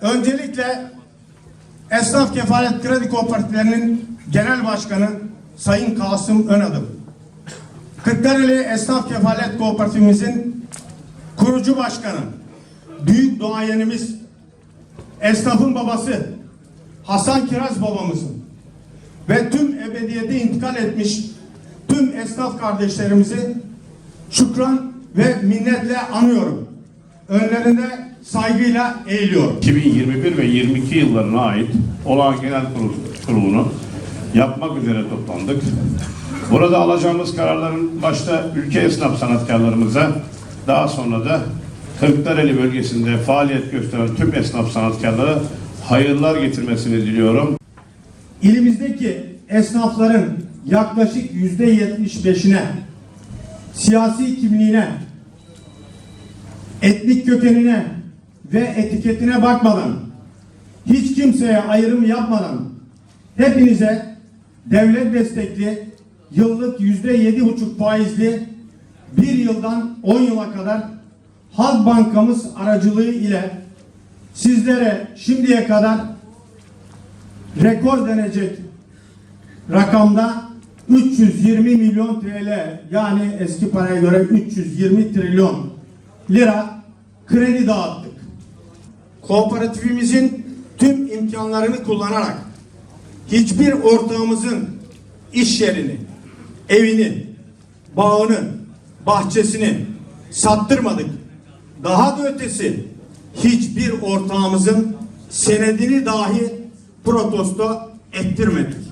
Öncelikle Esnaf Kefalet Kredi Kooperatiflerinin Genel Başkanı Sayın Kasım Önadım. Kırklareli Esnaf Kefalet Kooperatifimizin kurucu başkanı, büyük doğayenimiz, esnafın babası Hasan Kiraz babamızın ve tüm ebediyete intikal etmiş tüm esnaf kardeşlerimizi şükran ve minnetle anıyorum. Önlerinde saygıyla eğiliyorum. 2021 ve 22 yıllarına ait olağan genel kurul, kurulunu yapmak üzere toplandık. Burada alacağımız kararların başta ülke esnaf sanatkarlarımıza daha sonra da Kırklareli bölgesinde faaliyet gösteren tüm esnaf sanatkarlara hayırlar getirmesini diliyorum. İlimizdeki esnafların yaklaşık yüzde yetmiş beşine siyasi kimliğine, etnik kökenine ve etiketine bakmadan, hiç kimseye ayrım yapmadan hepinize devlet destekli yıllık yüzde yedi buçuk faizli bir yıldan on yıla kadar Halk Bankamız aracılığı ile sizlere şimdiye kadar rekor denecek rakamda 320 milyon TL yani eski paraya göre 320 trilyon lira kredi dağıttık. Kooperatifimizin tüm imkanlarını kullanarak hiçbir ortağımızın iş yerini, evini, bağını, bahçesini sattırmadık. Daha da ötesi hiçbir ortağımızın senedini dahi protesto ettirmedik.